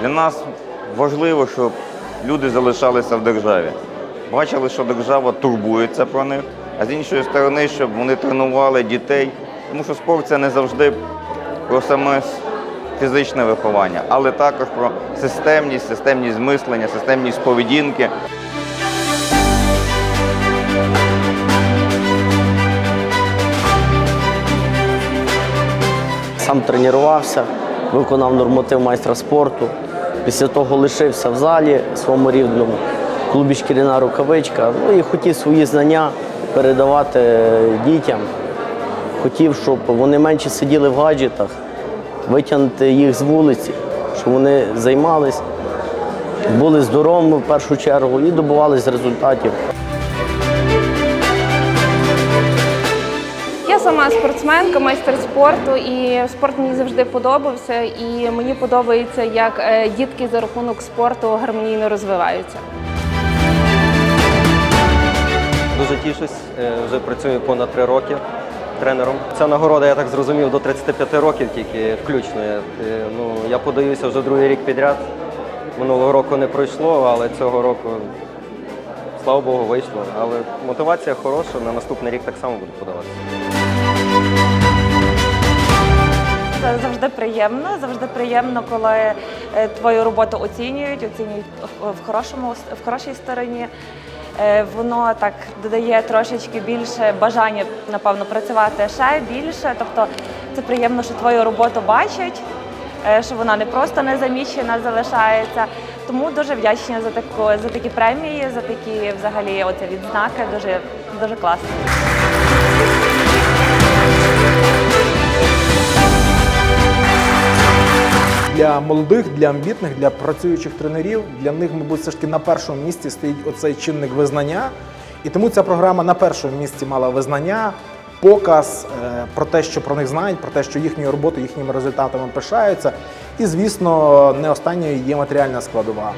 Для нас важливо, щоб люди залишалися в державі. Бачили, що держава турбується про них, а з іншої сторони, щоб вони тренували дітей. Тому що спорт це не завжди про саме фізичне виховання, але також про системність, системність мислення, системність поведінки. Сам тренувався, виконав норматив майстра спорту. Після того лишився в залі своєму рівному клубі шкіряна рукавичка. Ну і хотів свої знання передавати дітям. Хотів, щоб вони менше сиділи в гаджетах, витягнути їх з вулиці, щоб вони займались, були здоровими в першу чергу і добувались результатів. Сама спортсменка, майстер спорту, і спорт мені завжди подобався. І мені подобається, як е, дітки за рахунок спорту гармонійно розвиваються. Дуже тішусь, е, вже працюю понад три роки тренером. Ця нагорода, я так зрозумів, до 35 років тільки включно. Я, е, Ну, я подаюся вже другий рік підряд. Минулого року не пройшло, але цього року, слава Богу, вийшло. Але мотивація хороша, на наступний рік так само буду подаватися. Це завжди приємно. Завжди приємно, коли е, твою роботу оцінюють, оцінюють в- хорошому в хорошій стороні. Е, Воно так додає трошечки більше бажання, напевно, працювати ще більше. Тобто це приємно, що твою роботу бачать, що вона не просто незамічена залишається. Тому дуже вдячні за таку за такі премії, за такі взагалі оці відзнаки. Дуже дуже класно. Для молодих, для амбітних, для працюючих тренерів, для них, мабуть, все ж таки на першому місці стоїть оцей чинник визнання. І тому ця програма на першому місці мала визнання, показ е, про те, що про них знають, про те, що їхньою роботою, їхніми результатами пишаються. І, звісно, не останньою є матеріальна складова.